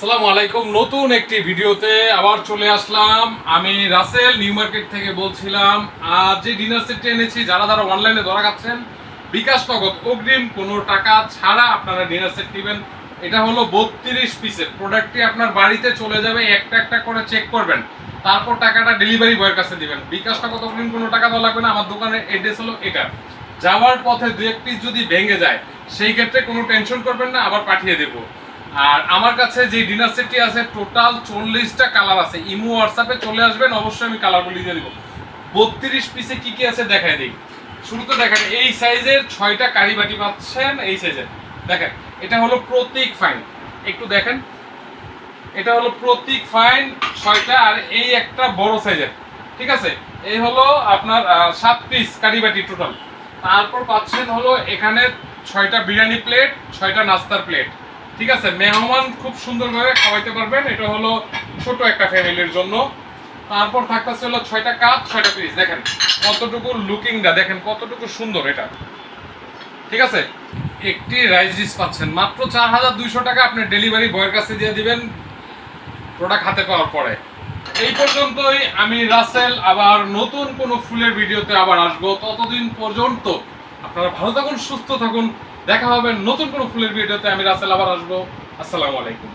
আসসালামু আলাইকুম। নতুন একটি ভিডিওতে আবার চলে আসলাম। আমি রাসেল, নিউ মার্কেট থেকে বলছিলাম, আজ যে ডিনার সেটটি এনেছি, যারা যারা অনলাইনে ধরা খাচ্ছেন, বিকাশ নগদ অগ্রিম কোনো টাকা ছাড়া আপনারা ডিনার সেট নেবেন। এটা হলো বত্রিশ পিসের। প্রোডাক্টটি আপনার বাড়িতে চলে যাবে, একটা একটা করে চেক করবেন। তারপর টাকাটা ডেলিভারি বয়ের কাছে দিবেন। বিকাশ নগদ অগ্রিম কোনো টাকা দেওয়া লাগবে না, আমার দোকানের অ্যাড্রেস হলো এটা। যাওয়ার পথে দু এক পিস যদি ভেঙে যায়, সেই ক্ষেত্রে কোনো টেনশন করবেন না, আবার পাঠিয়ে দেবো। আর আমার কাছে যে ডিনার সেটটি আছে টোটাল চল্লিশটা কালার আছে। ইমো হোয়াটসঅ্যাপে চলে আসবেন, অবশ্যই আমি কালারগুলি দিয়ে দিব। বত্রিশ পিসে কি কি আছে দেখাই দিই। শুরুতে দেখেন এই সাইজের ছয়টা কারি বাটি পাচ্ছেন এই সাইজের দেখেন, এটা হলো প্রতীক ফাইন একটু দেখেন, এটা হলো প্রতীক ফাইন ছয়টা আর এই একটা বড় সাইজের ঠিক আছে? এই হলো আপনার সাত পিস কারিবাটি টোটাল তারপর পাচ্ছেন হলো এখানে ছয়টা বিরিয়ানি প্লেট ছয়টা নাস্তার প্লেট ঠিক আছে, মেহমান খুব সুন্দরভাবে খাওয়াইতে পারবেন। এটা হলো ছোট একটা ফ্যামিলির জন্য। তারপর থাকতেছে হলো ছয়টা কাপ, ছয়টা পিস দেখেন কতটুকু লুকিংটা দেখেন কতটুকু সুন্দর এটা। ঠিক আছে? একটি রাইস ডিশ পাচ্ছেন। মাত্র চার হাজার দুইশো টাকা আপনি ডেলিভারি বয়ের কাছে দিয়ে দিবেন প্রোডাক্ট হাতে পাওয়ার পরে। এই পর্যন্তই আমি রাসেল। আবার নতুন কোনো ফুলের ভিডিওতে আবার আসব। ততদিন পর্যন্ত আপনারা ভালো থাকুন, সুস্থ থাকুন। দেখা হবে নতুন কোনো ফুলের ভিডিওতে। আমি রাসেল আবার আসব। আসসালামু আলাইকুম।